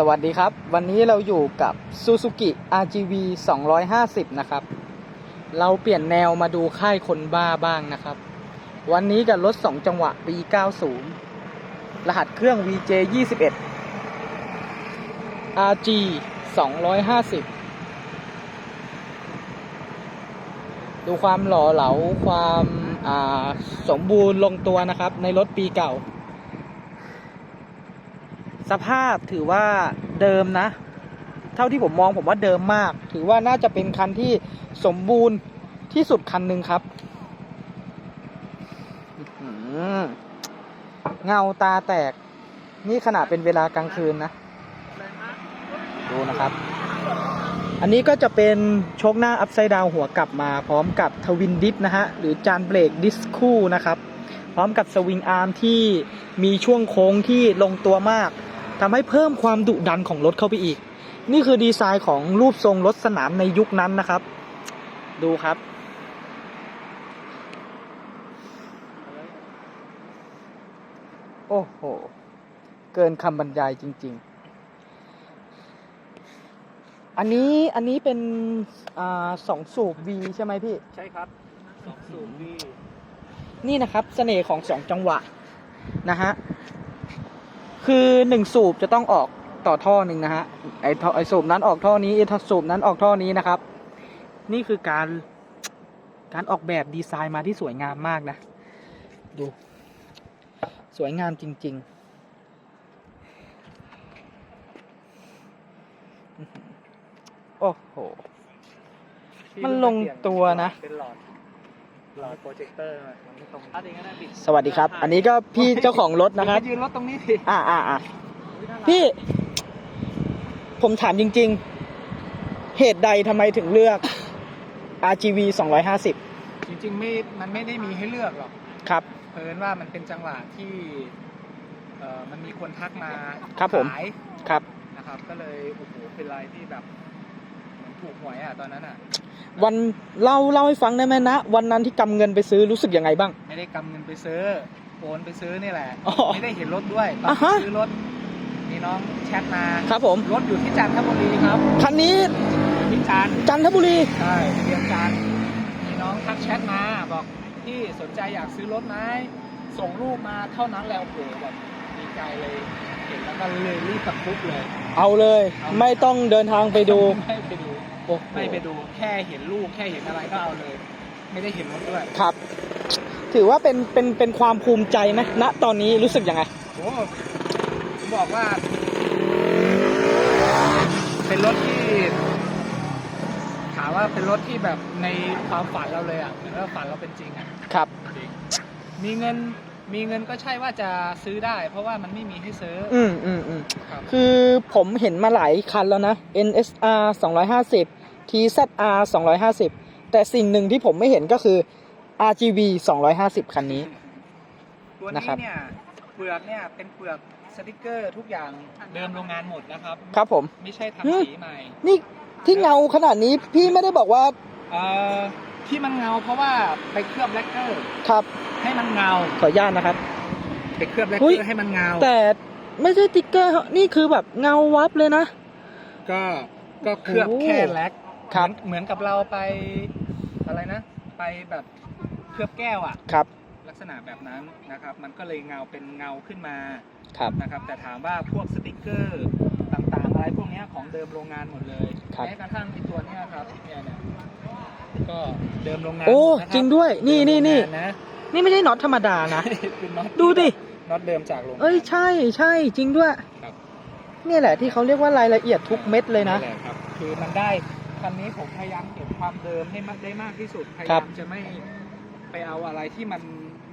สวัสดีครับ วันนี้เราอยู่กับ Suzuki RGV 250 นะครับ เราเปลี่ยนแนวมาดูค่ายคนบ้าบ้างนะครับ วันนี้กับรถ 2 จังหวะปี 90 รหัสเครื่อง VJ 21 RG 250 ดูความหล่อเหลาความาสมบูรณ์ลงตัวนะครับ ในรถปีเก่า สภาพถือว่าเดิมนะ เท่าที่ผมมองผมว่าเดิมมาก ถือว่าน่าจะเป็นคันที่สมบูรณ์ที่สุดคันหนึ่งครับเงาตาแตก นี่ขนาดเป็นเวลากลางคืนนะ ดูนะครับ อันนี้ก็จะเป็นโชคหน้าอัพไซด์ดาวหัวกลับมาพร้อมกับทวินดิสนะฮะ หรือจานเบรกดิสคู่นะครับ พร้อมกับสวิงอาร์มที่มีช่วงโค้งที่ลงตัวมาก ทำให้เพิ่มความดุดันของรถเข้าไปอีก นี่คือดีไซน์ของรูปทรงรถสนามในยุคนั้นนะครับ ดูครับ โอ้โห เกินคำบรรยายจริง ๆ อันนี้อันนี้เป็นอ่าสองสูบ V ใช่ไหมพี่ ใช่ครับสองสูบวีนี่นะครับเสน่ห์ของสองจังหวะนะฮะ คือหนึ่งสูบจะต้องออกต่อท่อหนึ่งนะฮะไอท่อไอสูบนั้นออกท่อนี้ไอท่อสูบนั้นออกท่อนี้นะครับ นี่คือการการออกแบบดีไซน์มาที่สวยงามมากนะ ดู สวยงามจริง ๆโอ้โห มันลงตัวนะ เป็นหลอด หลอดโปรเจคเตอร์มันไม่ตรงถ้าอย่างนั้นนะบิดสวัสดีครับ อันนี้ก็พี่เจ้าของรถนะครับไปยืนรถตรงนี้สิอ่าอ่าอ่าอุ๊ยน่ารักพี่ ผมถามจริง ๆ เหตุใดทำไมถึงเลือก RGV 250 จริงๆไม่ มันไม่ได้มีให้เลือกหรอก ครับ เพิ่นว่ามันเป็นจังหวะที่เอ่อมันมีคนทักมาครับผม ขายครับ นะครับ ก็เลยโอ้โหเป็นอะไรที่แบบเหมือน ถูกหวยอะตอนนั้นอะ วันเล่าเล่าให้ฟังได้ไหมนะ วันนั้นที่กำเงินไปซื้อรู้สึกยังไงบ้าง ไม่ได้กำเงินไปซื้อโอนไปซื้อนี่แหละ อ๋อไม่ได้เห็นรถด้วยตอนอ่าฮะ ซื้อรถมีน้องแชทมาครับผม รถอยู่ที่จันทบุรีครับคันนี้ที่จันทร์จันทบุรี ใช่ทะเบียนจันทร์มีน้องทักแชทมาบอกพี่สนใจอยากซื้อรถไหมส่งรูปมาเท่านั้นแล้วโอ้โหแบบดีใจเลยเห็นแล้วก็เลยรีบตะครุบเลยเอาเลย ไม่ต้องเดินทางไปดูไม่ไปดู โอ้โห ไม่ไปดูแค่เห็นรูปแค่เห็นอะไรก็เอาเลย ไม่ได้เห็นรถด้วยครับ ถือว่าเป็นเป็นเป็นความภูมิใจไหมณตอนนี้รู้สึกยังไง โอ้ผมบอกว่า เป็นรถที่ถามว่าเป็นรถที่แบบในความฝันเราเลยอะเหมือนว่าฝันเราเป็นจริงอะ ครับจริงมีเงิน มีเงินก็ใช่ว่าจะซื้อได้ เพราะว่ามันไม่มีให้ซื้อออืมอืมอืมครับคือผมเห็นมาหลายคันแล้วนะ NSR 250 TZR 250 แต่สิ่งหนึ่งที่ผมไม่เห็นก็คือ RGV 250 คันนี้ ตัวนะนี้ครับ เนี่ยเปลือกเนี่ยเป็นเปลือกสติกเกอร์ทุกอย่างเดิมโรงงานหมดนะครับ ครับผม ไม่ใช่อืมทำสีใหม่นี่ที่เงาขนาดนี้พี่ไม่ได้บอกว่า เอ่อ ที่มันเงาเพราะว่าไปเคลือบแลกเกอร์ครับ ให้มันเงา ขออนุญาตนะครับ ไปเคลือบแลกหุ้เกยอร์ให้มันเงา แต่ไม่ใช่ติ๊กเกอร์ครับนี่คือแบบเงาวับเลยนะ ก็ก็เคลือบโอ้โหแค่แลกครับเหมือนกับเราไปอะไรนะ ไปแบบเคลือบแก้วอะครับ ลักษณะแบบนั้นนะครับ มันก็เลยเงาเป็นเงาขึ้นมาครับนะครับ แต่ถามว่าพวกสติกเกอร์ ต่างๆ อะไรพวกเนี้ยของเดิมโรงงานหมดเลยครับ แม้กระทั่งไอ้ตัวเนี้ยครับเนี่ยเนี่ยก็เดิมโรงงานโอ้หมดนะครับจริงด้วยนี่นี่นี่เดิมโรงงานะนี่ไม่ใช่น็อตธรรมดานะ เป็นน็อตดูดิ น็อตเดิมจากโรงงาน เอ้ยใช่ใช่จริงด้วยครับ เนี่ยแหละที่เขาเรียกว่ารายละเอียดทุกเม็ดเลยนะ แหละครับ คือมันได้คันนี้ผมพยายามเก็บความเดิมให้มันได้มากที่สุดพยาครัยาบ มจะไม่ไปเอาอะไรที่มัน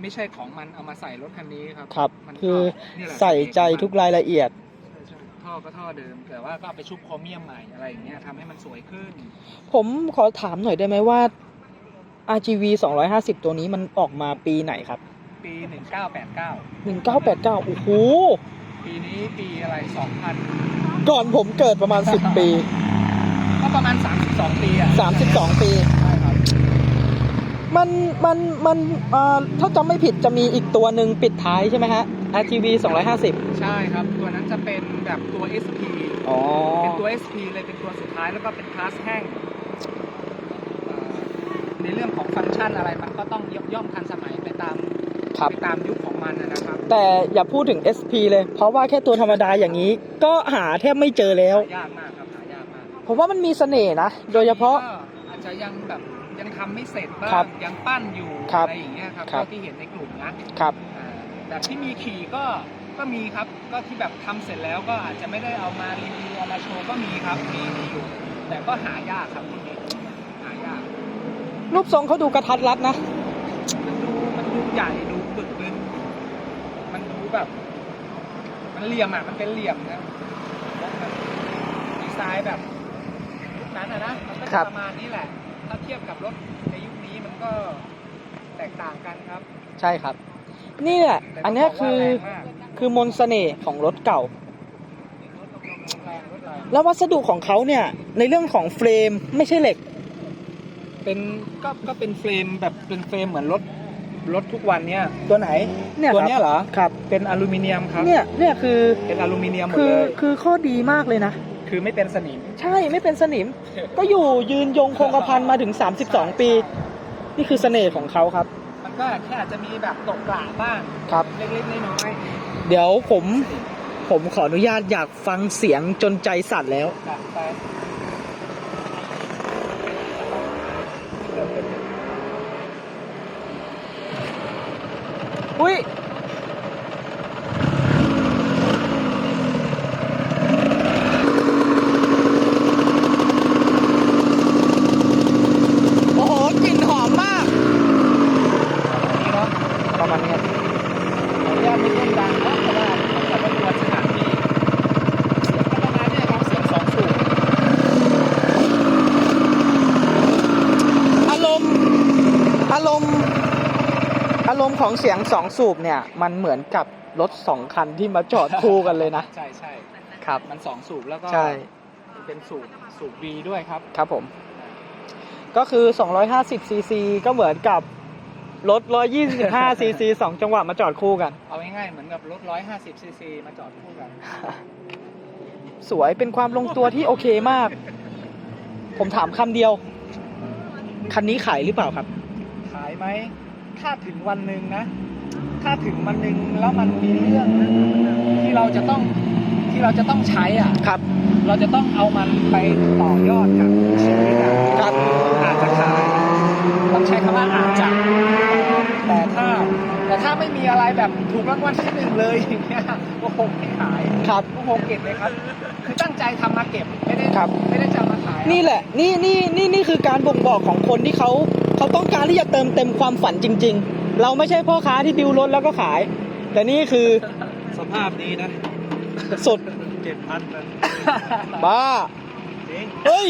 ไม่ใช่ของมันเอามาใส่รถคันนี้ครับครับ มันก็คือนี่แหละใส่ใจทุกรายละเอียดใช่ใช่ ท่อก็ท่อเดิม แต่ว่าก็เอาไปชุบโครเมียมใหม่อะไรอย่างเงี้ยทำให้มันสวยขึ้น ผมขอถามหน่อยได้ไหมว่า RGV 250 ตัวนี้มันออกมาปีไหนครับ ปี 1989 1989 โอ้โห ปีนี้ปีอะไร 2000 ก่อนผมเกิดประมาณ 10 ปี ก็ประมาณ 32 ปีอะ32 ปีใช่ครับ มันมันมันเอ่อถ้าจำไม่ผิดจะมีอีกตัวหนึ่งปิดท้ายใช่ไหมฮะ RGV 250 ใช่ครับ ตัวนั้นมันจะเป็นแบบตัว SP อ๋อ เป็นตัว SP เลยเป็นตัวสุดท้ายแล้วก็เป็นคลาสแห้งเอ่อในเรื่องของฟังก์ชันอะไรมันก็ต้องย่อมย่อมทันสมัยไปตามครับไปตามยุคของมันนะนะครับ แต่อย่าพูดถึง SP เลย เพราะว่าแค่ตัวธรรมดาอย่างนี้ ก็หาแทบไม่เจอแล้วหายากมากครับหายากมากผมว่ามันมีเสน่ห์นะ โดยเฉพาะก็อาจจะยังแบบ ยังทำไม่เสร็จบ้าครังบยังปั้นอยู่ครับอะไรอย่างเงี้ยครับครับ เท่าที่เห็นในกลุ่มนะครับ อ่าแบบที่มีขี่ก็ก็มีครับก็ที่แบบทำเสร็จแล้วก็อาจจะไม่ได้เอามารีวิวเอามาโชว์ก็มีครับมีมีอยู่ แต่ก็หายากครับพวกนี้หายากรูปทรงเขาดูกระทัดรัดนะ มันดูมันดูใหญ่ดูบึกบึนมันดูแบบ มันเหลี่ยมอะมันเป็นเหลี่ยมนะแล้วมันดีไซน์แบบยุคนั้นอะนะมันก็ครัจะบประมาณนี้แหละ ถ้าเทียบกับรถในยุคนี้มันก็แตกต่างกันครับใช่ครับนี่แหละแต่อันเนี้ยต้งบกคือว่าแรงมากคือมนต์เสน่ห์ของรถเก่า รถกำลังแรงรถแรงแล้ววัสดุของเขาเนี่ย ในเรื่องของเฟรมไม่ใช่เหล็ก เป็นก็ก็เป็นเฟรมแบบเป็นเฟรมเหมือนรถรถทุกวันเนี้ยตัวไหนเนี่ยตัวเนี้ยเหรอ ครับ เป็นอลูมิเนียมครับ เนี่ยเนี่ยคือเป็นอลูมิเนียมหมดคือเลยคือข้อดีมากเลยนะ คือไม่เป็นสนิม ใช่ไม่เป็นสนิม ก็อยู่ยืนยงคงกระพันมาถึง 32 ปี นี่คือเสน่ห์ของเขาครับ มันก็แค่อาจจะมีแบบตกกระบ้างครับ เล็กๆน้อยเดี๋ยวผมผมขออนุญาตอยากฟังเสียงจนใจสั่นแล้วๆแบบไปอุ้ย โอ้โหกลิ่นหอมมาก นี่เนาะ ประมาณนี้ครับขออนุญาตไม่ต้องดังนะเพราะว่าผมจะรบกวนสถานที่เสียงก็ประมาณเนี้ยครับเสียงสองสูบอารมณ์อารมณ์อารมณ์ของเสียงสองสูบเนี่ย มันเหมือนกับรถสองคันที่มาจอดคู่กันเลยนะ ใช่ใช่ครับ มันสองสูบแล้วก็ใช่เป็นสูบสูบ V ด้วยครับ ครับผม ก็คือ 250ซีซีก็เหมือนกับ รถ 125 ซีซีสองจังหวะมาจอดคู่กัน เอาง่ายๆเหมือนกับรถ 150 ซีซีมาจอดคู่กัน สวยเป็นความลงตัวที่โอเคมาก ผมถามคำเดียว คันนี้ขายหรือเปล่าครับ ขายไหม ถ้าถึงวันหนึ่งนะ ถ้าถึงวันหนึ่งแล้วมันมีเรื่องที่เราจะต้องที่เราจะต้องใช้อะ ครับ เราจะต้องเอามันไปต่อยอดกับชีวิตอะครับอาจจะขาย ต้องใช้คำว่าอาจจะแต่ถ้าแต่ถ้า ไม่มีอะไรแบบถูกรางวัลที่หนึ่งเลยอย่างเงี้ยก็คงไม่ขายครับ ก็คงเก็บเลยครับ คือตั้งใจทำมาเก็บไม่ได้ครับ ไม่ได้จะเอามาขายนี่แหละ นี่นี่นี่นี่คือการบ่งบอกของคนที่เขาเขาต้องการที่จะเติมเต็มความฝันจริง ๆ เราไม่ใช่พ่อค้าที่ดิวรถแล้วก็ขาย แต่นี่คือสภาพดีนะสุดเจ็ดพันเลยบ้าจริงเฮ้ย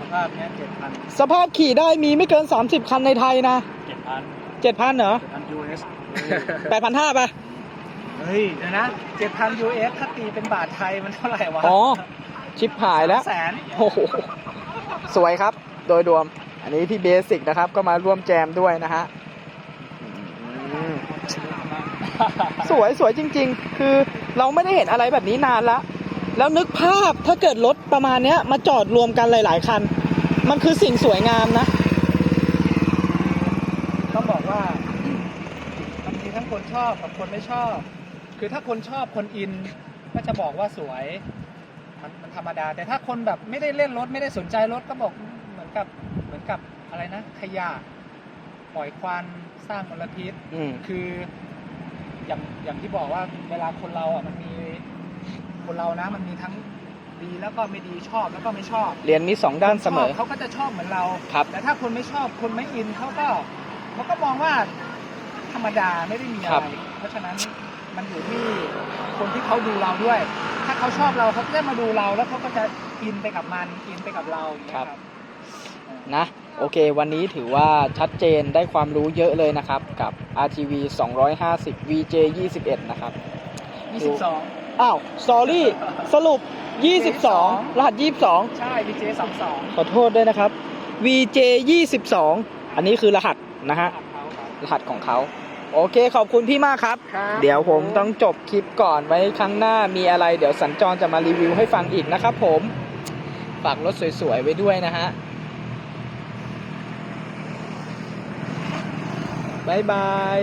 สภาพเนี้ยเจ็ดพันสภาพขี่ได้มีไม่เกิน 30 คันในไทยนะเจ็ดพัน7,000เหรอพัน US 8,500ไปเฮ้ยเดี๋ยวนะเจ็ดพัน US ถ้าตีเป็นบาทไทยมันเท่าไหร่วะอ๋อ ชิปหายแล้วแสนโอ้โหสวยครับ โดยรวม อันนี้พี่เบสิกนะครับ ก็มาร่วมแจมด้วยนะฮะอืมสวยสวยจริง ๆ คือเราไม่ได้เห็นอะไรแบบนี้นานละ แล้วนึกภาพถ้าเกิดรถประมาณเนี้ยมาจอดรวมกันหลาย ๆ คัน มันคือสิ่งสวยงามนะ ต้องบอกว่ามันมีทั้ง คนชอบกับคนไม่ชอบ คือถ้าคนชอบคนอินก็จะบอกว่าสวยมันมันธรรมดา แต่ถ้าคนแบบไม่ได้เล่นรถไม่ได้สนใจรถก็บอกเหมือนกับเหมือนกับอะไรนะ ขยะปล่อยควันสร้างมลพิษอืม คืออย่างอย่างที่บอกว่าเวลาคนเราอะมันมีคนเรานะ มันมีทั้งดีแล้วก็ไม่ดีชอบแล้วก็ไม่ชอบ เรียนมีสองด้านเสมอชบเขาก็จะชอบเหมือนเรา ครับ แต่ถ้าคนไม่ชอบคนไม่อินเขาก็เขาก็มองว่าธ รรมดาไม่ได้มีอะครัไรบ เพราะฉะนั้นมันอยู่ที่คนที่เขาดูเราด้วย ถ้าเขาชอบเราเขาก็จะมาดูเราแล้วเขาก็จะอินไปกับมันอินไปกับเราอย่างเงี้ยครับ นะ โอเค วันนี้ถือว่าชัดเจนได้ความรู้เยอะเลยนะครับ กับ RTV 250 VJ 21 นะครับ ยี่สิบสอง อ้าวสอรี่ สรุป22 รหัส 22 ใช่ดีเจสองสองขอโทษด้วยนะครับ VJ 22 อันนี้คือรหัสนะฮะ เขาครับรหัสของเขา โอเคขอบคุณพี่มากครับ ครับเดี๋ยวผมต้องจบคลิปก่อนไว้ครั้งหน้ามีอะไร เดี๋ยวสัญจรจะมารีวิวให้ฟังอีกนะครับผมฝากรถสวยๆไว้ด้วยนะฮะบายบาย